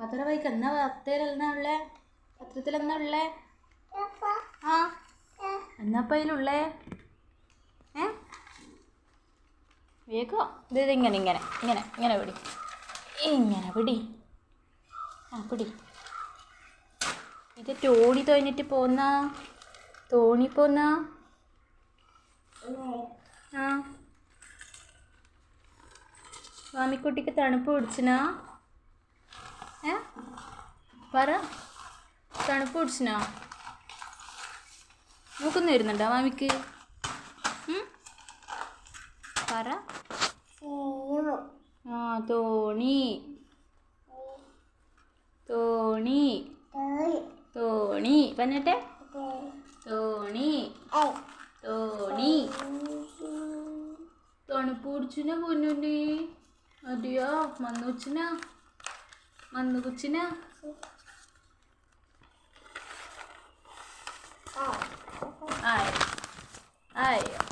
പത്രം വൈക്ക് എന്നാ പത്തേൽ എന്നാ ഉള്ളേ? പത്രത്തിൽ എന്നാ ഉള്ളേ? ആ എന്നാപ്പ അതിലുള്ളേ ഏ? വേഗോ. ഇത് ഇങ്ങനെ ഇങ്ങനെ ഇങ്ങനെ ഇങ്ങനെ പിടി. ഇങ്ങനെ പിടി. ആ പിടി. ഇത് തോണി തോന്നിട്ട് പോന്ന? തോണി പോന്ന? ആ. സ്വാമിക്കുട്ടിക്ക് തണുപ്പ് പിടിച്ചിനാ? പറ. തണുപ്പ് പിടിച്ചിനാ മൂക്കൊന്നും വരുന്നുണ്ടോ മാമിക്ക്? പറ. ആ തോണി. തോണി. തോണി. പറഞ്ഞിട്ടെ? തോണി. തോണി. തണുപ്പ് പിടിച്ചിന പൊന്നുണ്ടി? അതെയോ? മന്നു കൊച്ചിന മന്നു കൊച്ചിന 哎呀